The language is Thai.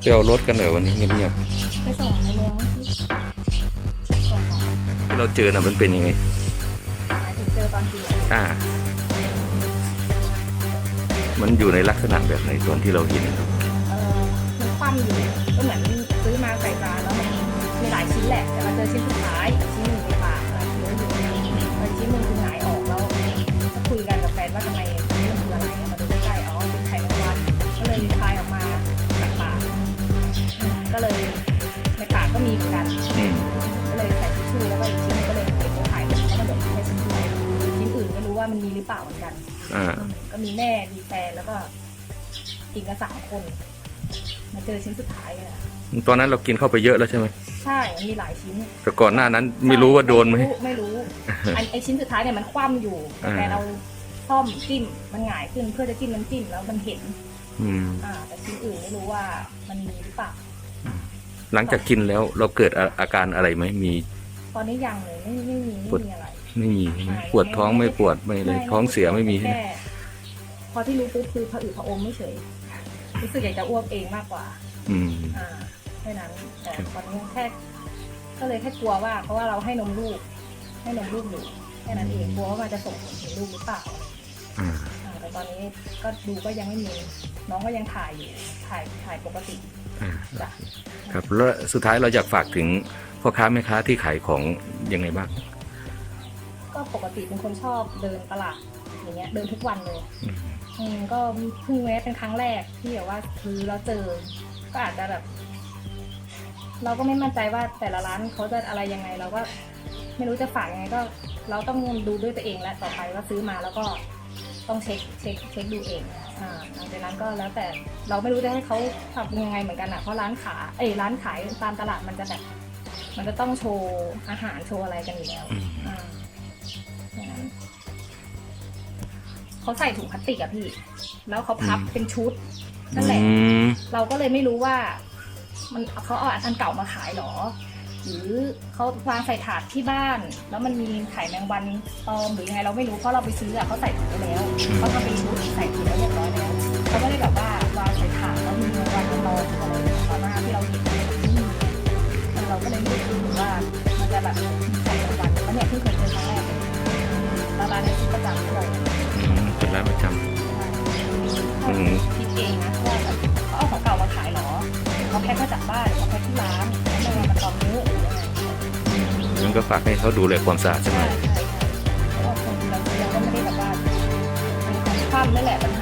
ไปเอารถกันเหรอวันนี้เงียบไปส่งในเมืองที่ส่งของๆที่เราเจอน่ะมันเป็นยังไง หมายถึงเจอตอนกี่โมงอ่า มันอยู่ในลักษณะแบบไหนตอนที่เราเห็นเออมันคว่ำอยู่ก็เหมือนซื้อมาใส่จานแล้วมันมีหลายชิ้นแหละ แต่มาเจอชิ้นสุดท้ายชิ้นหนึ่งในปากแล้วเหลืออยู่แล้วชิ้นหนึ่งคือหงายออกแล้วก็คุยกันกับแฟนว่าทำไม ม่รู้ว่ามันมีหรือเปล่าเหมือนกัน อ่าอืมก็มีแม่มีแฟนแล้วก็กินกันสามคน มาเจอชิ้นสุดท้ายเลยอะตอนนั้นเรากินเข้าไปเยอะแล้วใช่ไหมใช่มันมีหลายชิ้น แต่ก่อนหน้านั้นไม่รู้ว่าโดนไหม ไม่รู้อันไอชิ้นสุดท้ายเนี่ยมันคว่ำอยู่ อ่า แต่เราซ่อมจิ้มมันหงายขึ้นเพื่อจะจิ้มน้ำจิ้มแล้วมันเห็น อืม อ่า แต่ชิ้นอื่นไม่รู้ว่ามันมีหรือเปล่า หลังจากกินแล้วเราเกิดอาอาการอะไรไหมมี ตอนนี้ยังเลยไม่ไม่มีปวดไม่มีอะไร ไม่มีใช่ไหมใช่ปวดท้องไม่ปวดไม่เลยท้องเสียไม่มีใช่ไหมแค่พอที่รู้ปุ๊บคือผะอืดผะอมไม่เฉย รู้สึกอยากจะอ้วกเองมากกว่า อืม อ่าแค่นั้นแต่ตอนนี้แค่ก็เลยแค่กลัวว่าเพราะว่าเราให้นมลูก ให้นมลูกอยู่แค่นั้นเองกลัวว่ามันจะส่งผลถึงลูกหรือเปล่าอ่าอ่าแต่ตอนนี้ก็ดูก็ยังไม่มีน้องก็ยังถ่ายอยู่ถ่ายถ่ายปกติอ่าจ้ะครับแล้วสุดท้ายเราอยากฝากถึงพ่อค้าแม่ค้าที่ขายของยังไงบ้าง ก็ปกติเป็นคนชอบเดินตลาดอย่างเงี้ยเดินทุกวันเลยอืมอืมก็เพิ่งแวะเป็นครั้งแรกที่แบบว่าคือเราเจอ ก็อาจจะแบบ เราก็ไม่มั่นใจว่าแต่ละร้านเขาจะอะไรยังไง เราก็ไม่รู้จะฝากยังไงก็ เราต้องดูด้วยตัวเองและต่อไปว่าซื้อมาแล้วก็ต้องเช็คเช็คเช็คดูเองอ่าหลังจากนั้นก็แล้วแต่เราไม่รู้จะให้เขาทำยังไงเหมือนกันอะเพราะร้านขายเอ้ยร้านขายตามตลาดมันจะแบบมันจะต้องโชว์อาหารโชว์อะไรกันอยู่แล้วอืมอ่าอย่างนั้น เขาใส่ถุงพลาสติกอะพี่ แล้วเขาพับเป็นชุดนั่นแหละอืมเราก็เลยไม่รู้ว่า มันเขาเอาอันเก่ามาขายเหรอ หรือเขาวางใส่ถาดที่บ้าน แล้วมันมีไข่แมงวันปลอมหรือยังไงเราไม่รู้เพราะเราไปซื้ออะเขาใส่ถุงไปแล้วเขาทำเป็นชุดใส่ถุงแล้วเรียบร้อยแล้วเขาไม่ได้แบบว่าวางใส่ถาดแล้วมีแมงวันปลอมอะไรตอนหน้าที่เราเห็นไม่มีเราก็เลยไม่รู้ว่ามันจะแบบ ร้านนี้ซื้อประจำด้วยอืมเป็นร้านประจอืมคิดเองนะว่าแบบเขาเอาของเก่ามาขายเหรอเขาแพ็คมาจากบ้านหรือเขาแพ็คที่ร้านแล้วมันมันปลอมเยอะหรือยังไงำมันก็ฝากให้เขาดูแลความสะอาดใช่ไหมใช่ใช่ใช่เพราะว่าคนเราเราก็ไม่ได้แบบว่ามันของความนั่นแหละปัญหา